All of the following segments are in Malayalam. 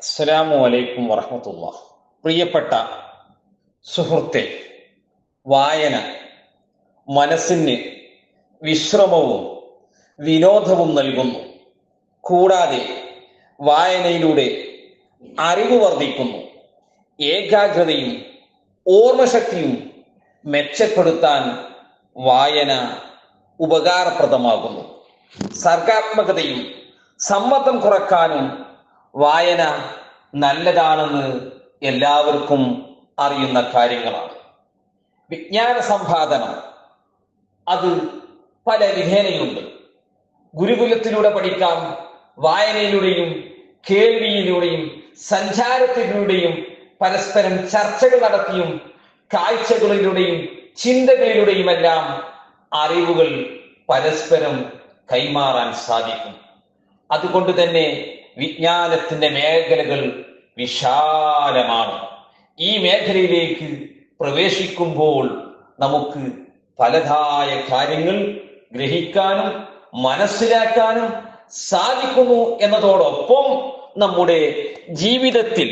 അസ്സലാമു അലൈക്കും വറഹമത്തുള്ള. പ്രിയപ്പെട്ട സുഹൃത്തെ വായന മനസ്സിന് വിശ്രമവും വിനോദവും നൽകുന്നു. കൂടാതെ വായനയിലൂടെ അറിവ് വർദ്ധിക്കുന്നു. ഏകാഗ്രതയും ഓർമ്മശക്തിയും മെച്ചപ്പെടുത്താൻ വായന ഉപകാരപ്രദമാകുന്നു. സർഗാത്മകതയും സമ്മതം കുറക്കാനും വായന നല്ലതാണെന്ന് എല്ലാവർക്കും അറിയുന്ന കാര്യങ്ങളാണ്. വിജ്ഞാന സമ്പാദനം അത് പല വിധേനയുണ്ട്. ഗുരുകുലത്തിലൂടെ പഠിക്കാം വായനയിലൂടെയും കേൾവിയിലൂടെയും സഞ്ചാരത്തിലൂടെയും പരസ്പരം ചർച്ചകൾ നടത്തിയും കാഴ്ചകളിലൂടെയും ചിന്തകളിലൂടെയുമെല്ലാം അറിവുകൾ പരസ്പരം കൈമാറാൻ സാധിക്കും. അതുകൊണ്ട് തന്നെ വിജ്ഞാനത്തിന്റെ മേഖലകൾ വിശാലമാണ്. ഈ മേഖലയിലേക്ക് പ്രവേശിക്കുമ്പോൾ നമുക്ക് പലതായ കാര്യങ്ങൾ ഗ്രഹിക്കാനും മനസ്സിലാക്കാനും സാധിക്കുന്നു എന്നതോടൊപ്പം നമ്മുടെ ജീവിതത്തിൽ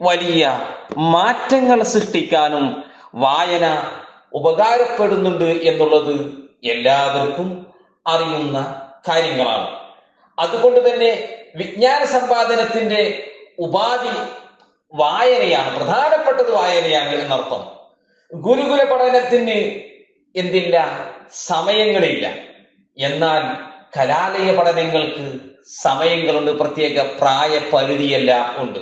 വലിയ മാറ്റങ്ങൾ സൃഷ്ടിക്കാനും വായന ഉപകാരപ്പെടുന്നുണ്ട് എന്നുള്ളത് എല്ലാവർക്കും അറിയുന്ന കാര്യങ്ങളാണ്. അതുകൊണ്ട് തന്നെ വിജ്ഞാന സമ്പാദനത്തിന്റെ ഉപാധി വായനയാണ് പ്രധാനപ്പെട്ടത് വായനയാണ് എന്നർത്ഥം. ഗുരുകുല പഠനത്തിന് എന്തില്ല? സമയങ്ങളില്ല. എന്നാൽ കലാലയ പഠനങ്ങൾക്ക് സമയങ്ങളുണ്ട് പ്രത്യേക പ്രായ പരിധിയെല്ലാം ഉണ്ട്.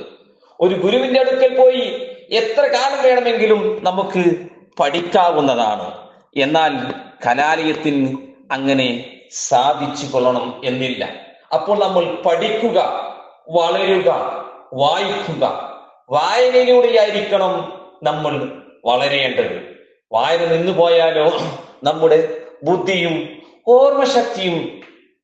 ഒരു ഗുരുവിന്റെ അടുക്കൽ പോയി എത്ര കാലം വേണമെങ്കിലും നമുക്ക് പഠിക്കാവുന്നതാണ്. എന്നാൽ കലാലയത്തിന് അങ്ങനെ സാധിച്ചു കൊള്ളണം എന്നില്ല. അപ്പോൾ നമ്മൾ പഠിക്കുക വളരുക വായിക്കുക. വായനയിലൂടെയായിരിക്കണം നമ്മൾ വളരേണ്ടത്. വായന നിന്നു പോയാലോ നമ്മുടെ ബുദ്ധിയും ഓർമ്മശക്തിയും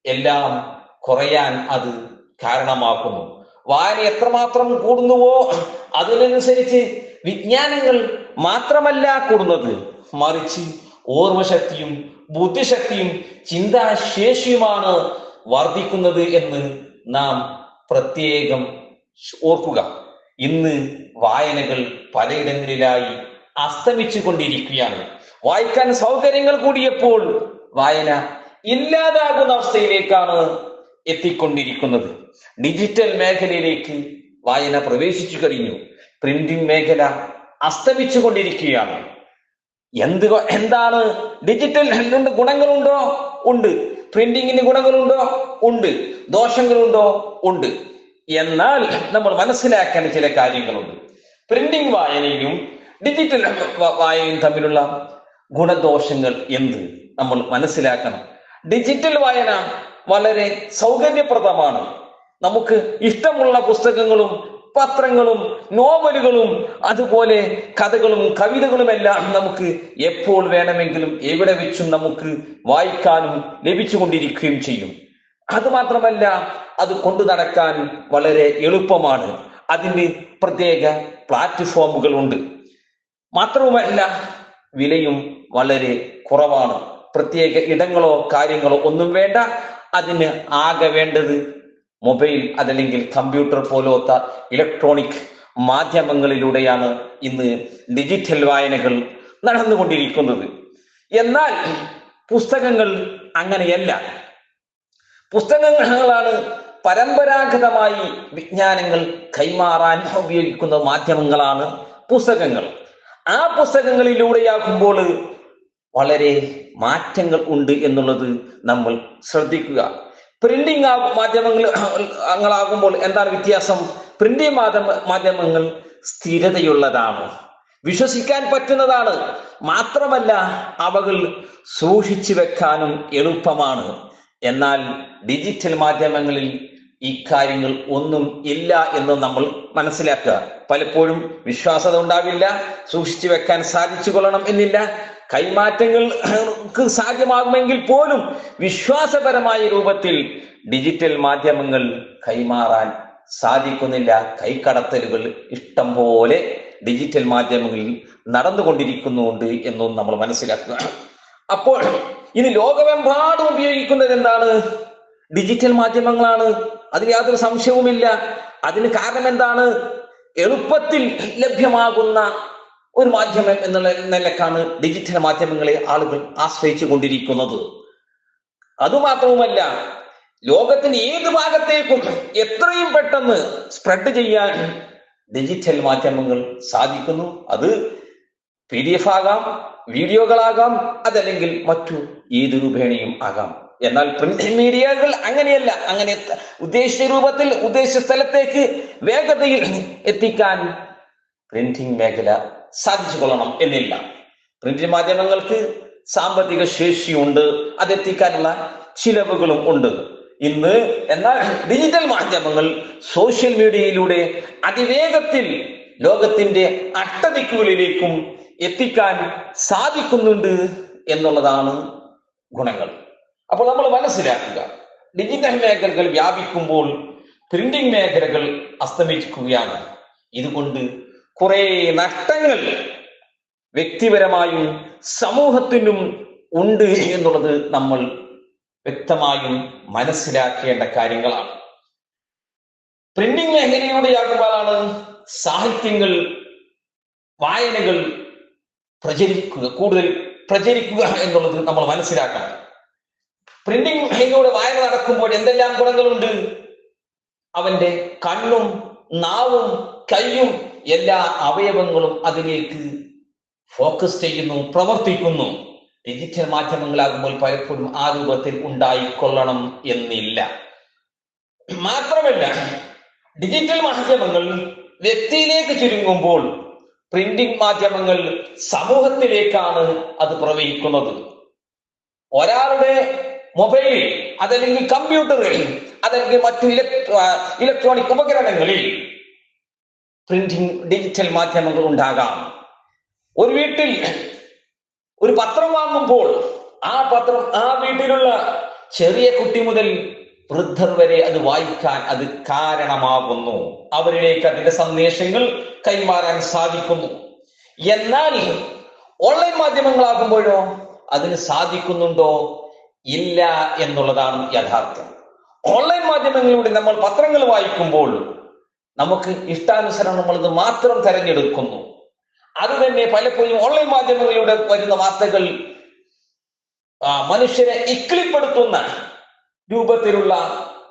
എല്ലാം കുറയാൻ അത് കാരണമാക്കുന്നു. വായന എത്രമാത്രം കൂടുന്നുവോ അതിനനുസരിച്ച് വിജ്ഞാനങ്ങൾ മാത്രമല്ല കൂടുന്നത്. മറിച്ച് ഓർമ്മശക്തിയും ബുദ്ധിശക്തിയും ചിന്താശേഷിയുമാണ് വർദ്ധിക്കുന്നത് എന്ന് നാം പ്രത്യേകം ഓർക്കുക. ഇന്ന് വായനകൾ പലയിടങ്ങളിലായി അസ്തമിച്ചു കൊണ്ടിരിക്കുകയാണ് വായിക്കാൻ സൗകര്യങ്ങൾ കൂടിയപ്പോൾ വായന ഇല്ലാതാകുന്ന അവസ്ഥയിലേക്കാണ് എത്തിക്കൊണ്ടിരിക്കുന്നത്. ഡിജിറ്റൽ മേഖലയിലേക്ക് വായന പ്രവേശിച്ചു കഴിഞ്ഞു. പ്രിന്റിംഗ് മേഖല അസ്തമിച്ചു കൊണ്ടിരിക്കുകയാണ് എന്ത് എന്താണ് ഡിജിറ്റൽ ഗുണങ്ങളുണ്ടോ? ഉണ്ട്. പ്രിന്റിങ്ങിന് ഗുണങ്ങളുണ്ടോ? ഉണ്ട്. ദോഷങ്ങളുണ്ടോ? ഉണ്ട്. എന്നാൽ നമ്മൾ മനസ്സിലാക്കേണ്ട ചില കാര്യങ്ങളുണ്ട്. പ്രിന്റിംഗ് വായനയും ഡിജിറ്റൽ വായനയും തമ്മിലുള്ള ഗുണദോഷങ്ങൾ എന്ത്? നമ്മൾ മനസ്സിലാക്കണം. ഡിജിറ്റൽ വായന വളരെ സൗകര്യപ്രദമാണ്. നമുക്ക് ഇഷ്ടമുള്ള പുസ്തകങ്ങളും പത്രങ്ങളും നോവലുകളും അതുപോലെ കഥകളും കവിതകളും എല്ലാം നമുക്ക് എപ്പോൾ വേണമെങ്കിലും എവിടെ വെച്ചും നമുക്ക് വായിക്കാനും ലഭിച്ചുകൊണ്ടിരിക്കുകയും ചെയ്യും. അത് മാത്രമല്ല അത് കൊണ്ടു നടക്കാൻ വളരെ എളുപ്പമാണ്. അതിന് പ്രത്യേക പ്ലാറ്റ്ഫോമുകൾ ഉണ്ട് മാത്രവുമല്ല വിലയും വളരെ കുറവാണ്. പ്രത്യേക ഇടങ്ങളോ കാര്യങ്ങളോ ഒന്നും വേണ്ട. അതിന് ആകെ വേണ്ടത് മൊബൈൽ അതല്ലെങ്കിൽ കമ്പ്യൂട്ടർ പോലോത്ത ഇലക്ട്രോണിക് മാധ്യമങ്ങളിലൂടെയാണ് ഇന്ന് ഡിജിറ്റൽ വായനകൾ നടന്നുകൊണ്ടിരിക്കുന്നത്. എന്നാൽ പുസ്തകങ്ങൾ അങ്ങനെയല്ല. പുസ്തകങ്ങളാണ് പരമ്പരാഗതമായി വിജ്ഞാനങ്ങൾ കൈമാറാൻ ഉപയോഗിക്കുന്ന മാധ്യമങ്ങളാണ് പുസ്തകങ്ങൾ. ആ പുസ്തകങ്ങളിലൂടെയാകുമ്പോൾ വളരെ മാറ്റങ്ങൾ ഉണ്ട് എന്നുള്ളത് നമ്മൾ ശ്രദ്ധിക്കുക. പ്രിന്റിംഗ് മാധ്യമങ്ങളാകുമ്പോൾ എന്താണ് വ്യത്യാസം? പ്രിന്റിംഗ് മാധ്യമ മാധ്യമങ്ങൾ സ്ഥിരതയുള്ളതാണ്. വിശ്വസിക്കാൻ പറ്റുന്നതാണ്. മാത്രമല്ല അവകൾ സൂക്ഷിച്ചു വെക്കാനും എളുപ്പമാണ്. എന്നാൽ ഡിജിറ്റൽ മാധ്യമങ്ങളിൽ ഇക്കാര്യങ്ങൾ ഒന്നും ഇല്ല എന്ന് നമ്മൾ മനസ്സിലാക്കുക. പലപ്പോഴും വിശ്വാസത ഉണ്ടാവില്ല സൂക്ഷിച്ചു വെക്കാൻ സാധിച്ചു കൊള്ളണം എന്നില്ല. കൈമാറ്റങ്ങൾക്ക് സാധ്യമാകുമെങ്കിൽ പോലും വിശ്വാസപരമായ രൂപത്തിൽ ഡിജിറ്റൽ മാധ്യമങ്ങൾ കൈമാറാൻ സാധിക്കുന്നില്ല. കൈക്കടത്തലുകൾ ഇഷ്ടം പോലെ ഡിജിറ്റൽ മാധ്യമങ്ങളിൽ നടന്നുകൊണ്ടിരിക്കുന്നുണ്ട് എന്നും നമ്മൾ മനസ്സിലാക്കുക. അപ്പോൾ ഇനി ലോകമെമ്പാടും ഉപയോഗിക്കുന്നത് എന്താണ്? ഡിജിറ്റൽ മാധ്യമങ്ങളാണ്. അതിന് യാതൊരു സംശയവുമില്ല. അതിന് കാരണം എന്താണ്? എളുപ്പത്തിൽ ലഭ്യമാകുന്ന ഒരു മാധ്യമം എന്നുള്ള നിലക്കാണ് ഡിജിറ്റൽ മാധ്യമങ്ങളെ ആളുകൾ ആശ്രയിച്ചു കൊണ്ടിരിക്കുന്നത്. അതുമാത്രവുമല്ല ലോകത്തിന് ഏത് ഭാഗത്തേക്കും എത്രയും പെട്ടെന്ന് സ്പ്രെഡ് ചെയ്യാൻ ഡിജിറ്റൽ മാധ്യമങ്ങൾ സാധിക്കുന്നു. അത് പി ഡി എഫ് ആകാം വീഡിയോകളാകാം അതല്ലെങ്കിൽ മറ്റു ഏത് രൂപേണയും ആകാം. എന്നാൽ പ്രിന്റ് മീഡിയകൾ അങ്ങനെയല്ല. അങ്ങനെ ഉദ്ദേശിച്ച രൂപത്തിൽ ഉദ്ദേശിച്ച സ്ഥലത്തേക്ക് വേഗതയിൽ എത്തിക്കാൻ പ്രിന്റിംഗ് മേഖല സാധിച്ചു കൊള്ളണം എന്നില്ല. പ്രിന്റ് മാധ്യമങ്ങൾക്ക് സാമ്പത്തിക ശേഷിയുണ്ട് അതെത്തിക്കാനുള്ള ചിലവുകളും ഉണ്ട്. ഇന്ന് എന്നാൽ ഡിജിറ്റൽ മാധ്യമങ്ങൾ സോഷ്യൽ മീഡിയയിലൂടെ അതിവേഗത്തിൽ ലോകത്തിന്റെ അട്ടതിക്കുകളിലേക്കും എത്തിക്കാൻ സാധിക്കുന്നുണ്ട് എന്നുള്ളതാണ് ഗുണങ്ങൾ. അപ്പോൾ നമ്മൾ മനസ്സിലാക്കുക ഡിജിറ്റൽ മേഖലകൾ വ്യാപിക്കുമ്പോൾ പ്രിന്റിംഗ് മേഖലകൾ അസ്തമിക്കുകയാണ്. ഇതുകൊണ്ട് കുറെ നഷ്ടങ്ങൾ വ്യക്തിപരമായും സമൂഹത്തിനും ഉണ്ട് എന്നുള്ളത് നമ്മൾ വ്യക്തമായും മനസ്സിലാക്കേണ്ട കാര്യങ്ങളാണ്. പ്രിന്റിംഗ് മേഖലയിലൂടെയാകുമ്പോഴാണ് സാഹിത്യങ്ങൾ വായനകൾ പ്രചരിക്കുക കൂടുതൽ പ്രചരിക്കുക എന്നുള്ളത് നമ്മൾ മനസ്സിലാക്കണം. പ്രിന്റിംഗ് മേഖലയിലൂടെ വായന നടക്കുമ്പോൾ എന്തെല്ലാം ഗുണങ്ങളുണ്ട്? അവന്റെ കണ്ണും നാവും കൈയും എല്ലാ അവയവങ്ങളും അതിലേക്ക് ഫോക്കസ് ചെയ്യുന്നു പ്രവർത്തിക്കുന്നു. ഡിജിറ്റൽ മാധ്യമങ്ങളാകുമ്പോൾ പലപ്പോഴും ആ രൂപത്തിൽ ഉണ്ടായിക്കൊള്ളണം എന്നില്ല. മാത്രമല്ല ഡിജിറ്റൽ മാധ്യമങ്ങൾ വ്യക്തിയിലേക്ക് ചുരുങ്ങുമ്പോൾ പ്രിന്റിംഗ് മാധ്യമങ്ങൾ സമൂഹത്തിലേക്കാണ് അത് പ്രവഹിക്കുന്നത്. ഒരാളുടെ മൊബൈലിൽ അതല്ലെങ്കിൽ കമ്പ്യൂട്ടറിൽ അതല്ലെങ്കിൽ മറ്റു ഇലക്ട്രോണിക് ഉപകരണങ്ങളിൽ പ്രിന്റിംഗ് ഡിജിറ്റൽ മാധ്യമങ്ങൾ ഉണ്ടാകാം. ഒരു വീട്ടിൽ ഒരു പത്രം വാങ്ങുമ്പോൾ ആ പത്രം ആ വീട്ടിലുള്ള ചെറിയ കുട്ടി മുതൽ വൃദ്ധർ വരെ അത് വായിക്കാൻ അത് കാരണമാകുന്നു. അവരിലേക്ക് അതിന്റെ സന്ദേശങ്ങൾ കൈമാറാൻ സാധിക്കുന്നു. എന്നാൽ ഓൺലൈൻ മാധ്യമങ്ങളാകുമ്പോഴോ അതിന് സാധിക്കുന്നുണ്ടോ? ഇല്ല എന്നുള്ളതാണ് യഥാർത്ഥം. ഓൺലൈൻ മാധ്യമങ്ങളിലൂടെ നമ്മൾ പത്രങ്ങൾ വായിക്കുമ്പോൾ നമുക്ക് ഇഷ്ടാനുസരണം നമ്മളത് മാത്രം തെരഞ്ഞെടുക്കുന്നു. അത് തന്നെ പലപ്പോഴും ഓൺലൈൻ മാധ്യമങ്ങളിലൂടെ വരുന്ന വാർത്തകൾ മനുഷ്യരെ ഇക്കിളിപ്പെടുത്തുന്ന രൂപത്തിലുള്ള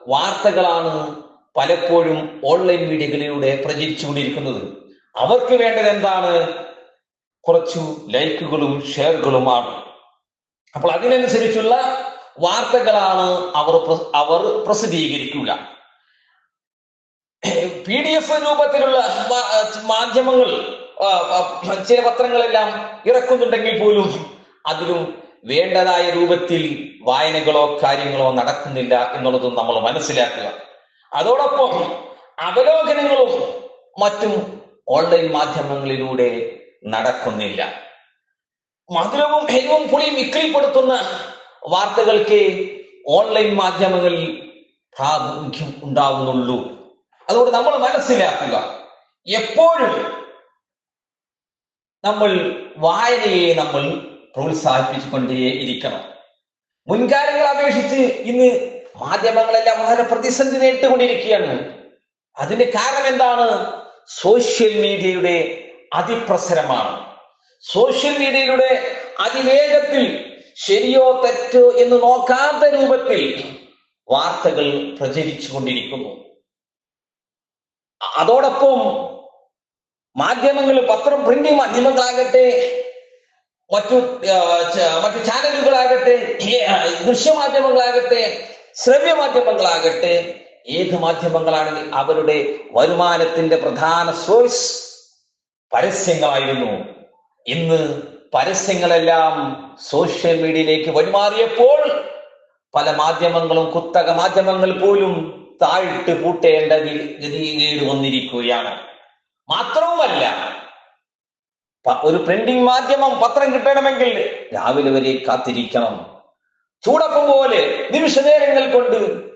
വാർത്തകളാണ് പലപ്പോഴും ഓൺലൈൻ മീഡിയകളിലൂടെ പ്രചരിച്ചുകൊണ്ടിരിക്കുന്നത് അവർക്ക് വേണ്ടത് എന്താണ്? കുറച്ചു ലൈക്കുകളും ഷെയറുകളുമാണ്. അപ്പോൾ അതിനനുസരിച്ചുള്ള വാർത്തകളാണ് അവർ അവർ പ്രസിദ്ധീകരിക്കുക പി ഡി എഫ് രൂപത്തിലുള്ള മാധ്യമങ്ങൾ ചില പത്രങ്ങളെല്ലാം ഇറക്കുന്നുണ്ടെങ്കിൽ പോലും അതിലും വേണ്ടതായ രൂപത്തിൽ വായനകളോ കാര്യങ്ങളോ നടക്കുന്നില്ല എന്നുള്ളതും നമ്മൾ മനസ്സിലാക്കുക. അതോടൊപ്പം അവലോകനങ്ങളും മറ്റും ഓൺലൈൻ മാധ്യമങ്ങളിലൂടെ നടക്കുന്നില്ല. മധുരവും എരിവും പുളിയും ഇക്കിളിപ്പെടുത്തുന്ന വാർത്തകൾക്ക് ഓൺലൈൻ മാധ്യമങ്ങളിൽ പ്രാമുഖ്യം ഉണ്ടാവുന്നുള്ളൂ. അതുകൊണ്ട് നമ്മൾ മനസ്സിലാക്കുക. എപ്പോഴും നമ്മൾ വായനയെ നമ്മൾ പ്രോത്സാഹിപ്പിച്ചുകൊണ്ടേ ഇരിക്കണം. മുൻകാലങ്ങളെ അപേക്ഷിച്ച് ഇന്ന് മാധ്യമങ്ങളെല്ലാം വളരെ പ്രതിസന്ധി നേരിട്ടുകൊണ്ടിരിക്കുകയാണ്. അതിന്റെ കാരണം എന്താണ്? സോഷ്യൽ മീഡിയയുടെ അതിപ്രസരമാണ്. സോഷ്യൽ മീഡിയയുടെ അതിവേഗത്തിൽ ശരിയോ തെറ്റോ എന്ന് നോക്കാത്ത രൂപത്തിൽ വാർത്തകൾ പ്രചരിച്ചു കൊണ്ടിരിക്കുന്നു അതോടൊപ്പം മാധ്യമങ്ങൾ പത്രം പ്രിന്റിംഗ് മാധ്യമങ്ങളാകട്ടെ മറ്റു മറ്റു ചാനലുകളാകട്ടെ ദൃശ്യമാധ്യമങ്ങളാകട്ടെ ശ്രവ്യ മാധ്യമങ്ങളാകട്ടെ ഏത് മാധ്യമങ്ങളാണെങ്കിൽ അവരുടെ വരുമാനത്തിന്റെ പ്രധാന സോഴ്സ് പരസ്യങ്ങളായിരുന്നു. ഇന്ന് പരസ്യങ്ങളെല്ലാം സോഷ്യൽ മീഡിയയിലേക്ക് വഴിമാറിയപ്പോൾ പല മാധ്യമങ്ങളും കുത്തക മാധ്യമങ്ങൾ പോലും താഴ്ത്ത് പൂട്ടേണ്ട ഗതികേട് വന്നിരിക്കുകയാണ്. മാത്രവുമല്ല ഒരു പ്രിന്റിംഗ് മാധ്യമം പത്രം കിട്ടണമെങ്കിൽ രാവിലെ വരെ കാത്തിരിക്കണം. ചൂടപ്പം പോലെ നിമിഷ നേരങ്ങൾ കൊണ്ട്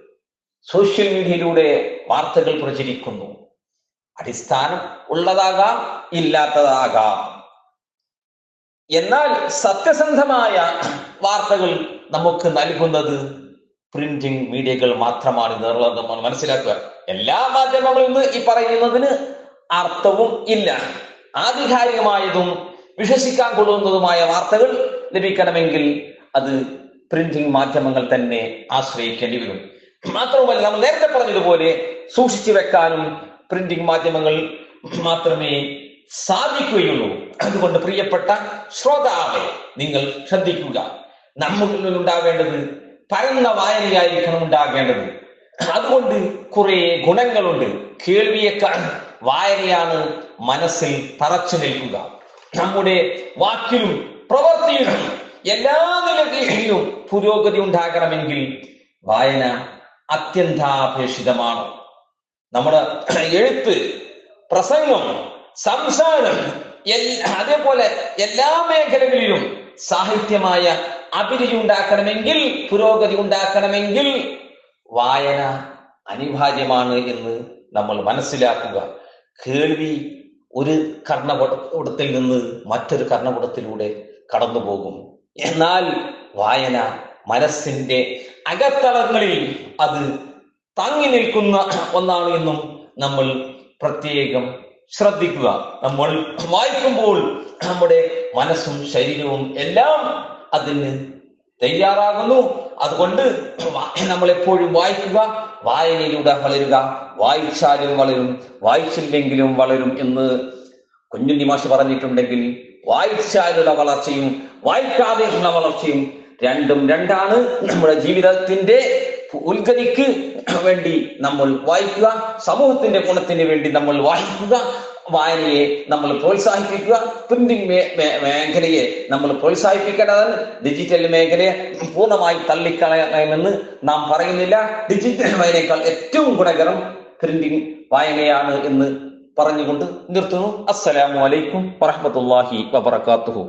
സോഷ്യൽ മീഡിയയിലൂടെ വാർത്തകൾ പ്രചരിക്കുന്നു. അടിസ്ഥാനം ഉള്ളതാകാം ഇല്ലാത്തതാകാം. എന്നാൽ സത്യസന്ധമായ വാർത്തകൾ നമുക്ക് നൽകുന്നത് പ്രിന്റിംഗ് മീഡിയകൾ മാത്രമാണ് നമ്മൾ മനസ്സിലാക്കുക. എല്ലാ മാധ്യമങ്ങളും ഇന്ന് ഈ പറയുന്നതിന് അർത്ഥവും ഇല്ല. ആധികാരികമായതും വിശ്വസിക്കാൻ കൊള്ളുന്നതുമായ വാർത്തകൾ ലഭിക്കണമെങ്കിൽ അത് പ്രിന്റിംഗ് മാധ്യമങ്ങൾ തന്നെ ആശ്രയിക്കേണ്ടി വരും. മാത്രവുമല്ല നമ്മൾ നേരത്തെ പറഞ്ഞതുപോലെ സൂക്ഷിച്ചു വെക്കാനും പ്രിന്റിംഗ് മാധ്യമങ്ങൾ മാത്രമേ സാധിക്കുകയുള്ളൂ. അതുകൊണ്ട് പ്രിയപ്പെട്ട ശ്രോതാവെ നിങ്ങൾ ശ്രദ്ധിക്കുക. നമ്മളിൽ ഉണ്ടാവേണ്ടത് പരന്ന വായനയായിരിക്കണം ഉണ്ടാകേണ്ടത് അതുകൊണ്ട് കുറെ ഗുണങ്ങളുണ്ട്. കേൾവിയേക്കാൾ വായനയാണ് മനസ്സിൽ തറച്ചു നിൽക്കുക. നമ്മുടെ വാക്കിലും പ്രവൃത്തിയിലും എല്ലാ നിലയിലും പുരോഗതി ഉണ്ടാകണമെങ്കിൽ വായന അത്യന്താപേക്ഷിതമാണ്. നമ്മുടെ എഴുത്ത് പ്രസംഗം സംസാരം അതേപോലെ എല്ലാ മേഖലകളിലും സാഹിത്യമായ അഭിരുചി ഉണ്ടാക്കണമെങ്കിൽ പുരോഗതി ഉണ്ടാക്കണമെങ്കിൽ വായന അനിവാര്യമാണ് എന്ന് നമ്മൾ മനസ്സിലാക്കുക. കേൾവി ഒരു കർണപടത്തിൽ നിന്ന് മറ്റൊരു കർണപടത്തിലൂടെ കടന്നു പോകും എന്നാൽ വായന മനസ്സിന്റെ അകത്തളങ്ങളിൽ അത് തങ്ങി നിൽക്കുന്ന ഒന്നാണ് എന്നും നമ്മൾ പ്രത്യേകം ശ്രദ്ധിക്കുക. നമ്മൾ വായിക്കുമ്പോൾ നമ്മുടെ മനസ്സും ശരീരവും എല്ലാം അതിന് തയ്യാറാകുന്നു. അതുകൊണ്ട് നമ്മൾ എപ്പോഴും വായിക്കുക വായനയിലൂടെ വളരുക വായിച്ചാലും വളരും വായിച്ചില്ലെങ്കിലും വളരും എന്ന് കുഞ്ഞുണ്ണി മാഷ് പറഞ്ഞിട്ടുണ്ടെങ്കിൽ വായിച്ചാലുള്ള വളർച്ചയും വായിക്കാതെയുള്ള വളർച്ചയും രണ്ടും രണ്ടാണ് നമ്മുടെ ജീവിതത്തിന്റെ ഉത്ഗതിക്ക് വേണ്ടി നമ്മൾ വായിക്കുക സമൂഹത്തിന്റെ ഗുണത്തിന് വേണ്ടി നമ്മൾ വായിക്കുക വായനയെ നമ്മൾ പ്രോത്സാഹിപ്പിക്കുക പ്രിന്റിംഗ് മേഖലയെ നമ്മൾ പ്രോത്സാഹിപ്പിക്കേണ്ടതാണ്. ഡിജിറ്റൽ മേഖലയെ പൂർണമായി തള്ളിക്കളയണമെന്ന് നാം പറയുന്നില്ല. ഡിജിറ്റൽ വായനയേക്കാൾ ഏറ്റവും ഗുണകരം പ്രിന്റിംഗ് വായനയാണ് എന്ന് പറഞ്ഞുകൊണ്ട് നിർത്തുന്നു. അസ്സലാമു അലൈക്കും വറഹ്മത്തുള്ളാഹി വബറകാതുഹു.